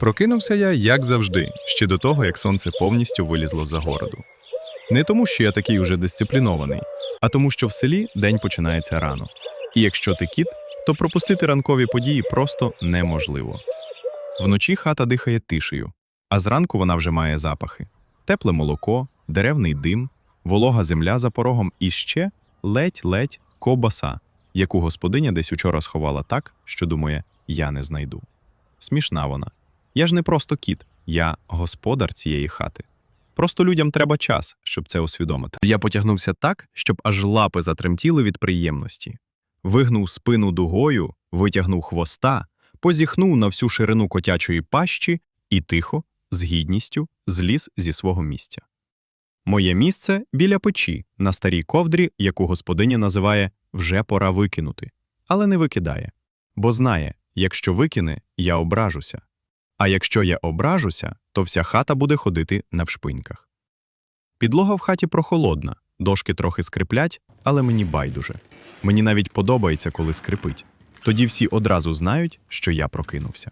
Прокинувся я, як завжди, ще до того, як сонце повністю вилізло за городу. Не тому, що я такий уже дисциплінований, а тому, що в селі день починається рано. І якщо ти кіт, то пропустити ранкові події просто неможливо. Вночі хата дихає тишею, а зранку вона вже має запахи: тепле молоко, деревний дим, волога земля за порогом і ще ледь-ледь ковбаса, яку господиня десь учора сховала так, що думає, я не знайду. Смішна вона. Я ж не просто кіт, я господар цієї хати. Просто людям треба час, щоб це усвідомити. Я потягнувся так, щоб аж лапи затремтіли від приємності. Вигнув спину дугою, витягнув хвоста, позіхнув на всю ширину котячої пащі і тихо, з гідністю, зліз зі свого місця. Моє місце біля печі, на старій ковдрі, яку господиня називає вже пора викинути, але не викидає, бо знає, якщо викине, я ображуся. А якщо я ображуся, то вся хата буде ходити навшпиньках. Підлога в хаті прохолодна, дошки трохи скриплять, але мені байдуже. Мені навіть подобається, коли скрипить. Тоді всі одразу знають, що я прокинувся.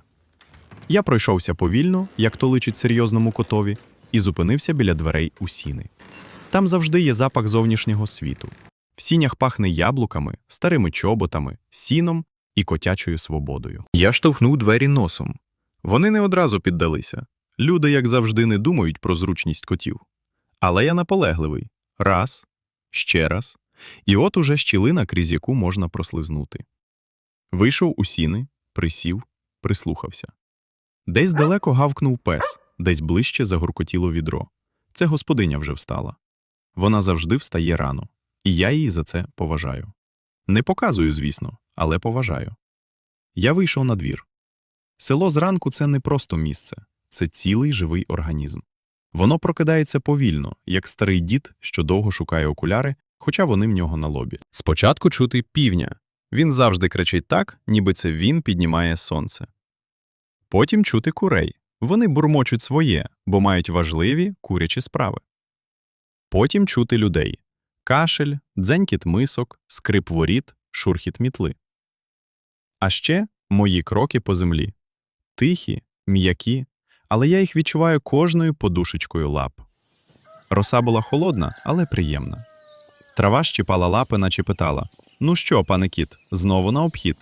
Я пройшовся повільно, як то личить серйозному котові, і зупинився біля дверей у сіни. Там завжди є запах зовнішнього світу. В сінях пахне яблуками, старими чоботами, сіном і котячою свободою. Я штовхнув двері носом. Вони не одразу піддалися. Люди, як завжди, не думають про зручність котів. Але я наполегливий. Раз, ще раз. І от уже щілина, крізь яку можна прослизнути. Вийшов у сіни, присів, прислухався. Десь далеко гавкнув пес, десь ближче загуркотіло відро. Це господиня вже встала. Вона завжди встає рано, і я її за це поважаю. Не показую, звісно, але поважаю. Я вийшов на двір. Село зранку це не просто місце, це цілий живий організм. Воно прокидається повільно, як старий дід, що довго шукає окуляри, хоча вони в нього на лобі. Спочатку чути півня. Він завжди кричить так, ніби це він піднімає сонце. Потім чути курей. Вони бурмочуть своє, бо мають важливі курячі справи. Потім чути людей кашель, дзенькіт мисок, скрип воріт, шурхіт мітли. А ще мої кроки по землі. Тихі, м'які, але я їх відчуваю кожною подушечкою лап. Роса була холодна, але приємна. Трава щіпала лапи, наче питала: Ну що, пане кіт, знову на обхід?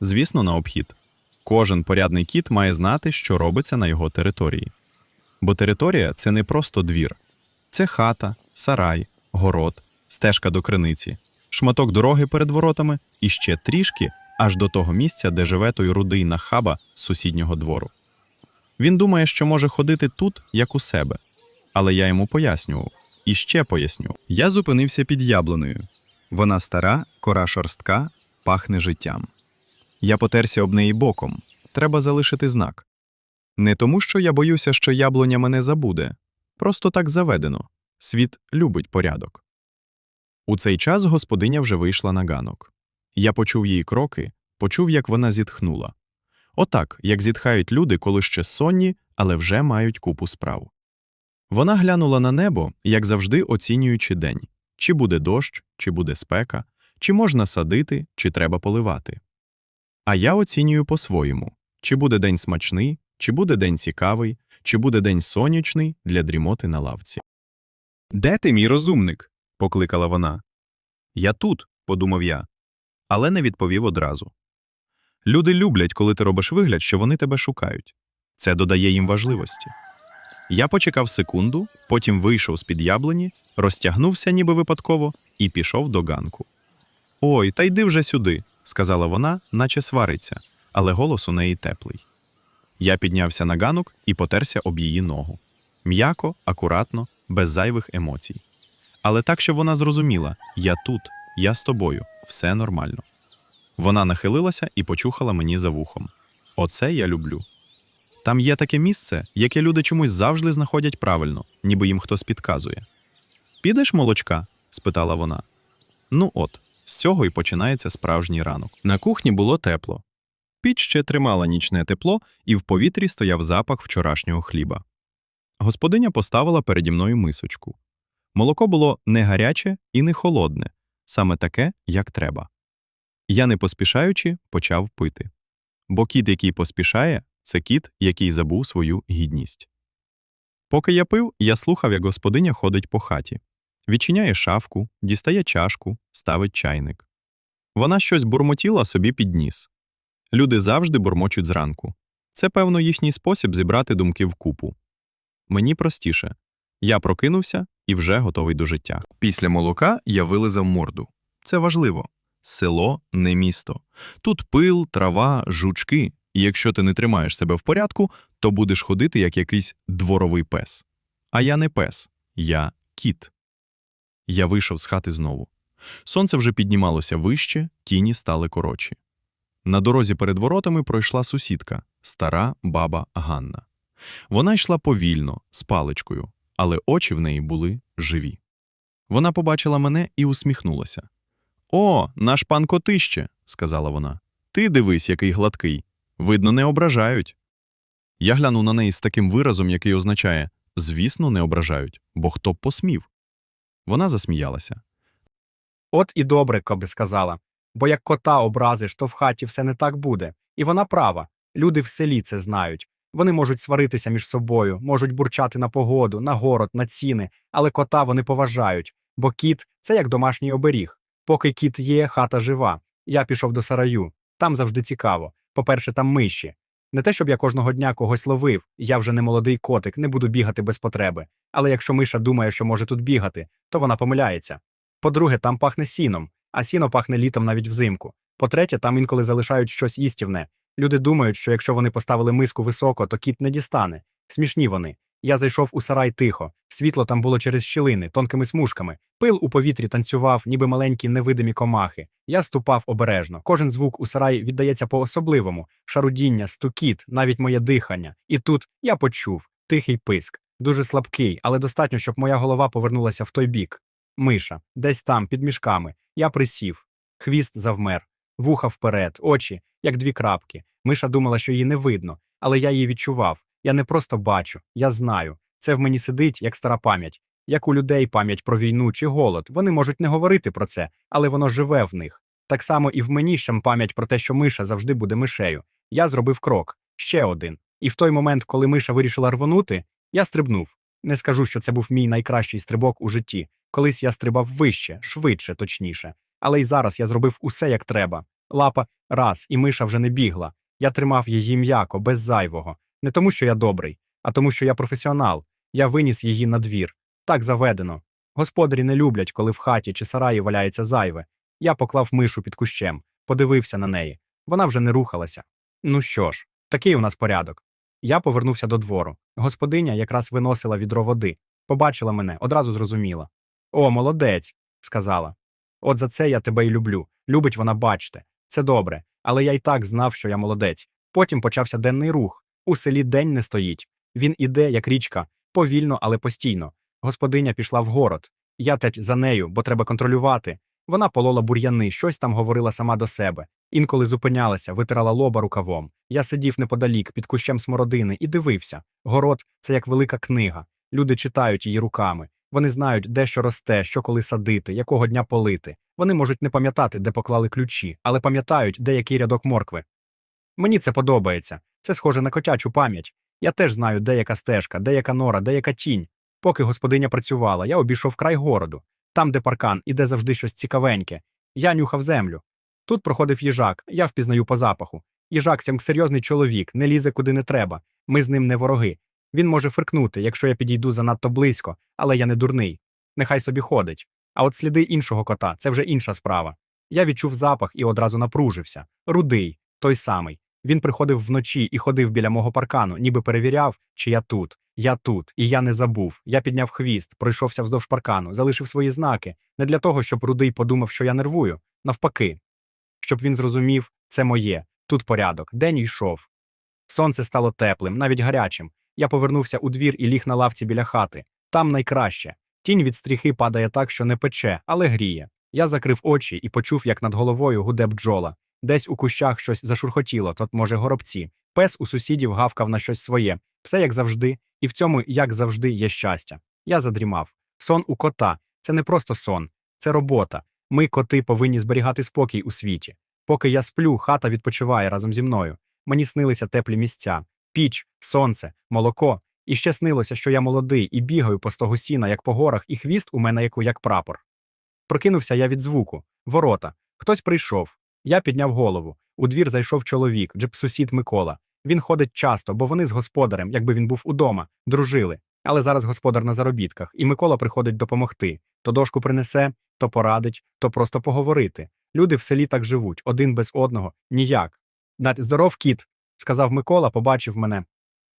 Звісно, на обхід. Кожен порядний кіт має знати, що робиться на його території. Бо територія це не просто двір, це хата, сарай, город, стежка до криниці, шматок дороги перед воротами і ще трішки аж до того місця, де живе той рудий нахаба з сусіднього двору. Він думає, що може ходити тут, як у себе. Але я йому пояснював і ще поясню. Я зупинився під яблунею. Вона стара, кора шорстка, пахне життям. Я потерся об неї боком. Треба залишити знак. Не тому, що я боюся, що яблуня мене забуде. Просто так заведено. Світ любить порядок. У цей час господиня вже вийшла на ганок. Я почув її кроки, почув, як вона зітхнула. Отак, як зітхають люди, коли ще сонні, але вже мають купу справ. Вона глянула на небо, як завжди оцінюючи день чи буде дощ, чи буде спека, чи можна садити, чи треба поливати. А я оцінюю по-своєму чи буде день смачний, чи буде день цікавий, чи буде день сонячний для дрімоти на лавці. Де ти, мій розумник? покликала вона. Я тут, подумав я, але не відповів одразу. Люди люблять, коли ти робиш вигляд, що вони тебе шукають. Це додає їм важливості. Я почекав секунду, потім вийшов з-під яблуні, розтягнувся ніби випадково, і пішов до ганку. Ой, та йди вже сюди, сказала вона, наче свариться, але голос у неї теплий. Я піднявся на ганок і потерся об її ногу. М'яко, акуратно, без зайвих емоцій. Але так, щоб вона зрозуміла: я тут, я з тобою, все нормально. Вона нахилилася і почухала мені за вухом. Оце я люблю. Там є таке місце, яке люди чомусь завжди знаходять правильно, ніби їм хтось підказує. Підеш молочка? спитала вона. Ну от, з цього і починається справжній ранок. На кухні було тепло. Піч ще тримала нічне тепло, і в повітрі стояв запах вчорашнього хліба. Господиня поставила переді мною мисочку. Молоко було не гаряче і не холодне, саме таке, як треба. Я, не поспішаючи, почав пити. Бо кіт, який поспішає, Це кіт, який забув свою гідність. Поки я пив, я слухав, як господиня ходить по хаті. Відчиняє шафку, дістає чашку, ставить чайник. Вона щось бурмотіла собі під ніс. Люди завжди бурмочуть зранку. Це, певно, їхній спосіб зібрати думки вкупу. Мені простіше. Я прокинувся і вже готовий до життя. Після молока я вилизав морду. Це важливо. Село не місто. Тут пил, трава, жучки. І якщо ти не тримаєш себе в порядку, то будеш ходити як якийсь дворовий пес. А я не пес, я кіт. Я вийшов з хати знову. Сонце вже піднімалося вище, тіні стали коротші. На дорозі перед воротами пройшла сусідка, стара баба Ганна. Вона йшла повільно, з паличкою, але очі в неї були живі. Вона побачила мене і усміхнулася. О, наш пан котище, сказала вона. Ти дивись, який гладкий. Видно, не ображають. Я глянув на неї з таким виразом, який означає звісно, не ображають, бо хто б посмів. Вона засміялася. От і добре, коби сказала. Бо як кота образиш, то в хаті все не так буде. І вона права. Люди в селі це знають. Вони можуть сваритися між собою, можуть бурчати на погоду, на город, на ціни, але кота вони поважають. Бо кіт це як домашній оберіг. Поки кіт є, хата жива. Я пішов до сараю. Там завжди цікаво. По-перше, там миші. Не те, щоб я кожного дня когось ловив, я вже не молодий котик, не буду бігати без потреби. Але якщо миша думає, що може тут бігати, то вона помиляється. По-друге, там пахне сіном, а сіно пахне літом навіть взимку. По-третє, там інколи залишають щось їстівне. Люди думають, що якщо вони поставили миску високо, то кіт не дістане. Смішні вони. Я зайшов у сарай тихо. Світло там було через щілини, тонкими смужками. Пил у повітрі танцював, ніби маленькі невидимі комахи. Я ступав обережно. Кожен звук у сараї віддається по-особливому: шарудіння, стукіт, навіть моє дихання. І тут я почув тихий писк, дуже слабкий, але достатньо, щоб моя голова повернулася в той бік. Миша, десь там, під мішками. Я присів. Хвіст завмер, вуха вперед, очі, як дві крапки. Миша думала, що її не видно, але я її відчував. Я не просто бачу, я знаю. Це в мені сидить, як стара пам'ять. Як у людей пам'ять про війну чи голод. Вони можуть не говорити про це, але воно живе в них. Так само і в мені ще пам'ять про те, що миша завжди буде мишею. Я зробив крок, ще один. І в той момент, коли миша вирішила рвонути, я стрибнув. Не скажу, що це був мій найкращий стрибок у житті. Колись я стрибав вище, швидше, точніше. Але й зараз я зробив усе як треба. Лапа раз, і миша вже не бігла. Я тримав її м'яко, без зайвого. Не тому, що я добрий, а тому, що я професіонал. Я виніс її на двір. Так заведено. Господарі не люблять, коли в хаті чи сараї валяється зайве. Я поклав мишу під кущем, подивився на неї. Вона вже не рухалася. Ну що ж, такий у нас порядок. Я повернувся до двору. Господиня якраз виносила відро води. Побачила мене, одразу зрозуміла. О, молодець, сказала. От за це я тебе й люблю. Любить вона, бачте. Це добре. Але я й так знав, що я молодець. Потім почався денний рух. У селі день не стоїть. Він іде, як річка, повільно, але постійно. Господиня пішла в город. Я теть за нею, бо треба контролювати. Вона полола бур'яни, щось там говорила сама до себе. Інколи зупинялася, витирала лоба рукавом. Я сидів неподалік, під кущем смородини, і дивився. Город це як велика книга. Люди читають її руками. Вони знають, де що росте, що коли садити, якого дня полити. Вони можуть не пам'ятати, де поклали ключі, але пам'ятають, де який рядок моркви. Мені це подобається. Це схоже на котячу пам'ять. Я теж знаю, де яка стежка, де яка нора, де яка тінь. Поки господиня працювала, я обійшов край городу, там, де паркан, і де завжди щось цікавеньке. Я нюхав землю. Тут проходив їжак, я впізнаю по запаху. Їжак цям серйозний чоловік, не лізе куди не треба. Ми з ним не вороги. Він може фиркнути, якщо я підійду занадто близько, але я не дурний. Нехай собі ходить. А от сліди іншого кота це вже інша справа. Я відчув запах і одразу напружився. Рудий, той самий. Він приходив вночі і ходив біля мого паркану, ніби перевіряв, чи я тут. Я тут, і я не забув. Я підняв хвіст, пройшовся вздовж паркану, залишив свої знаки, не для того, щоб рудий подумав, що я нервую, навпаки. Щоб він зрозумів, це моє, тут порядок, день йшов. Сонце стало теплим, навіть гарячим. Я повернувся у двір і ліг на лавці біля хати. Там найкраще. Тінь від стріхи падає так, що не пече, але гріє. Я закрив очі і почув, як над головою гуде бджола. Десь у кущах щось зашурхотіло, тут, може, горобці. Пес у сусідів гавкав на щось своє. Все як завжди, і в цьому, як завжди, є щастя. Я задрімав. Сон у кота це не просто сон, це робота. Ми, коти, повинні зберігати спокій у світі. Поки я сплю, хата відпочиває разом зі мною. Мені снилися теплі місця, піч, сонце, молоко. І ще снилося, що я молодий і бігаю по стогу сіна, як по горах, і хвіст у мене як, як прапор. Прокинувся я від звуку. Ворота. Хтось прийшов. Я підняв голову. У двір зайшов чоловік, джип-сусід Микола. Він ходить часто, бо вони з господарем, якби він був удома, дружили. Але зараз господар на заробітках, і Микола приходить допомогти. То дошку принесе, то порадить, то просто поговорити. Люди в селі так живуть, один без одного, ніяк. «Нать, Здоров, кіт, сказав Микола, побачив мене.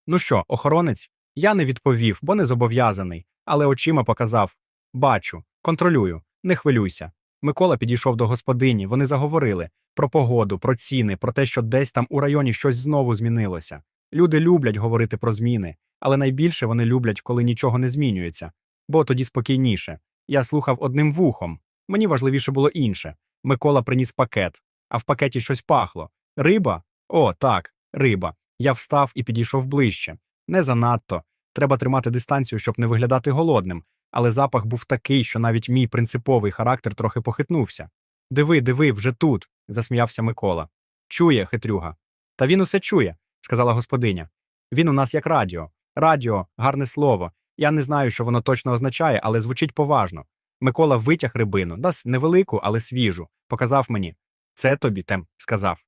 Ну що, охоронець? Я не відповів, бо не зобов'язаний, але очима показав Бачу, контролюю, не хвилюйся. Микола підійшов до господині, вони заговорили про погоду, про ціни, про те, що десь там у районі щось знову змінилося. Люди люблять говорити про зміни, але найбільше вони люблять, коли нічого не змінюється, бо тоді спокійніше. Я слухав одним вухом. Мені важливіше було інше. Микола приніс пакет, а в пакеті щось пахло. Риба? О, так, риба. Я встав і підійшов ближче. Не занадто. Треба тримати дистанцію, щоб не виглядати голодним, але запах був такий, що навіть мій принциповий характер трохи похитнувся. Диви, диви, вже тут, засміявся Микола. Чує, хитрюга. Та він усе чує, сказала господиня. Він у нас як радіо. Радіо, гарне слово. Я не знаю, що воно точно означає, але звучить поважно. Микола витяг рибину, дасть невелику, але свіжу, показав мені. Це тобі, тем, сказав.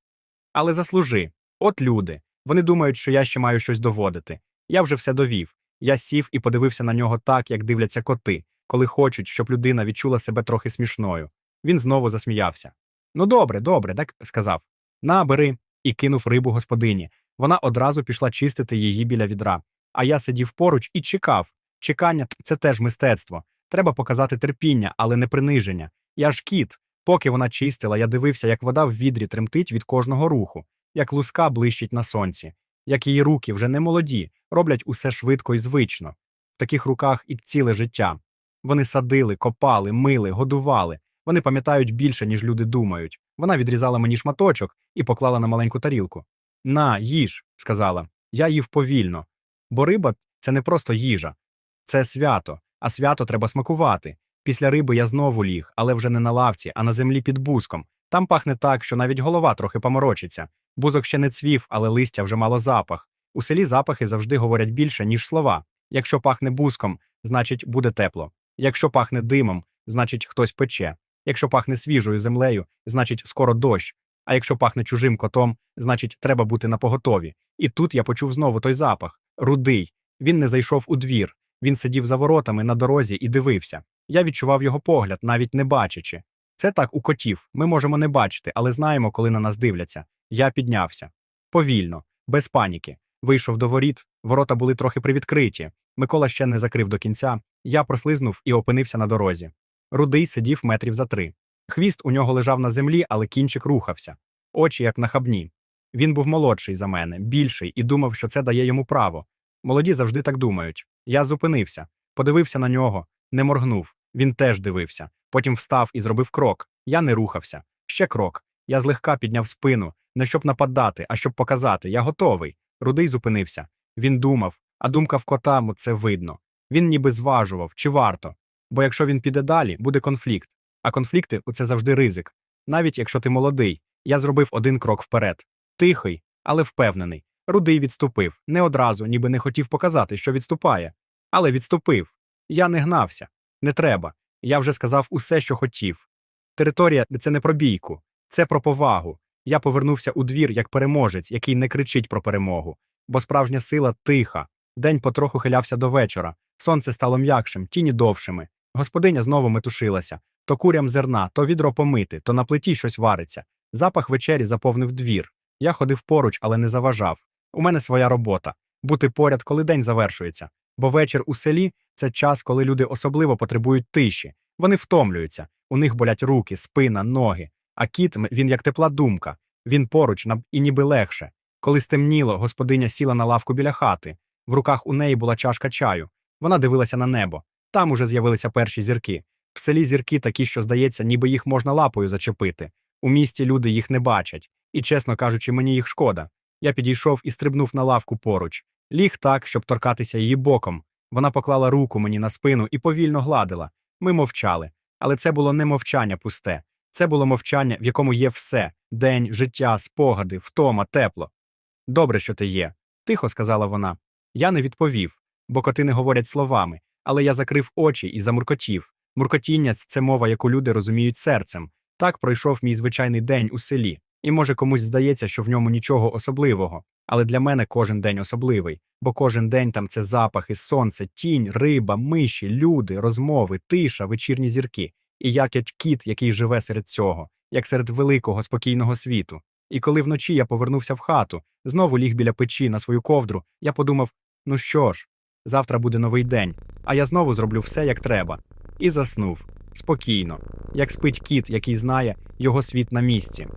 Але заслужи. От люди. Вони думають, що я ще маю щось доводити. Я вже все довів. Я сів і подивився на нього так, як дивляться коти, коли хочуть, щоб людина відчула себе трохи смішною. Він знову засміявся. Ну, добре, добре, так сказав. На, бери, і кинув рибу господині. Вона одразу пішла чистити її біля відра. А я сидів поруч і чекав. Чекання це теж мистецтво. Треба показати терпіння, але не приниження. Я ж кіт. Поки вона чистила, я дивився, як вода в відрі тремтить від кожного руху, як луска блищить на сонці, як її руки вже не молоді, роблять усе швидко і звично. В таких руках і ціле життя. Вони садили, копали, мили, годували. Вони пам'ятають більше, ніж люди думають. Вона відрізала мені шматочок і поклала на маленьку тарілку. На, їж, сказала. Я їв повільно. Бо риба це не просто їжа, це свято, а свято треба смакувати. Після риби я знову ліг, але вже не на лавці, а на землі під бузком. Там пахне так, що навіть голова трохи поморочиться. Бузок ще не цвів, але листя вже мало запах. У селі запахи завжди говорять більше, ніж слова. Якщо пахне бузком, значить буде тепло. Якщо пахне димом, значить хтось пече. Якщо пахне свіжою землею, значить скоро дощ. А якщо пахне чужим котом, значить треба бути напоготові. І тут я почув знову той запах рудий. Він не зайшов у двір. Він сидів за воротами на дорозі і дивився. Я відчував його погляд, навіть не бачачи. Це так у котів. Ми можемо не бачити, але знаємо, коли на нас дивляться. Я піднявся. Повільно, без паніки. Вийшов до воріт, ворота були трохи привідкриті. Микола ще не закрив до кінця. Я прослизнув і опинився на дорозі. Рудий сидів метрів за три. Хвіст у нього лежав на землі, але кінчик рухався. Очі, як нахабні. Він був молодший за мене, більший, і думав, що це дає йому право. Молоді завжди так думають. Я зупинився, подивився на нього, не моргнув. Він теж дивився. Потім встав і зробив крок. Я не рухався. Ще крок. Я злегка підняв спину, не щоб нападати, а щоб показати. Я готовий. Рудий зупинився. Він думав, а думка в котаму це видно. Він ніби зважував, чи варто. Бо якщо він піде далі, буде конфлікт. А конфлікти це завжди ризик. Навіть якщо ти молодий, я зробив один крок вперед. Тихий, але впевнений. Рудий відступив, не одразу, ніби не хотів показати, що відступає. Але відступив. Я не гнався. Не треба. Я вже сказав усе, що хотів. Територія це не про бійку, це про повагу. Я повернувся у двір як переможець, який не кричить про перемогу, бо справжня сила тиха. День потроху хилявся до вечора. Сонце стало м'якшим, тіні довшими. Господиня знову метушилася то курям зерна, то відро помити, то на плиті щось вариться. Запах вечері заповнив двір. Я ходив поруч, але не заважав. У мене своя робота бути поряд, коли день завершується. Бо вечір у селі це час, коли люди особливо потребують тиші. Вони втомлюються, у них болять руки, спина, ноги. А кіт він як тепла думка. Він поруч і ніби легше. Коли стемніло, господиня сіла на лавку біля хати. В руках у неї була чашка чаю. Вона дивилася на небо. Там уже з'явилися перші зірки. В селі зірки такі, що здається, ніби їх можна лапою зачепити. У місті люди їх не бачать. І, чесно кажучи, мені їх шкода. Я підійшов і стрибнув на лавку поруч. Ліг так, щоб торкатися її боком. Вона поклала руку мені на спину і повільно гладила. Ми мовчали. Але це було не мовчання пусте. Це було мовчання, в якому є все: день, життя, спогади, втома, тепло. Добре, що ти є. Тихо сказала вона. Я не відповів, бо коти не говорять словами, але я закрив очі і замуркотів. Муркотіння це мова, яку люди розуміють серцем. Так пройшов мій звичайний день у селі. І може комусь здається, що в ньому нічого особливого. Але для мене кожен день особливий, бо кожен день там це запахи, сонце, тінь, риба, миші, люди, розмови, тиша, вечірні зірки. І як кіт, який живе серед цього, як серед великого спокійного світу. І коли вночі я повернувся в хату, знову ліг біля печі на свою ковдру, я подумав: ну що ж, завтра буде новий день, а я знову зроблю все, як треба. І заснув спокійно, як спить кіт, який знає, його світ на місці.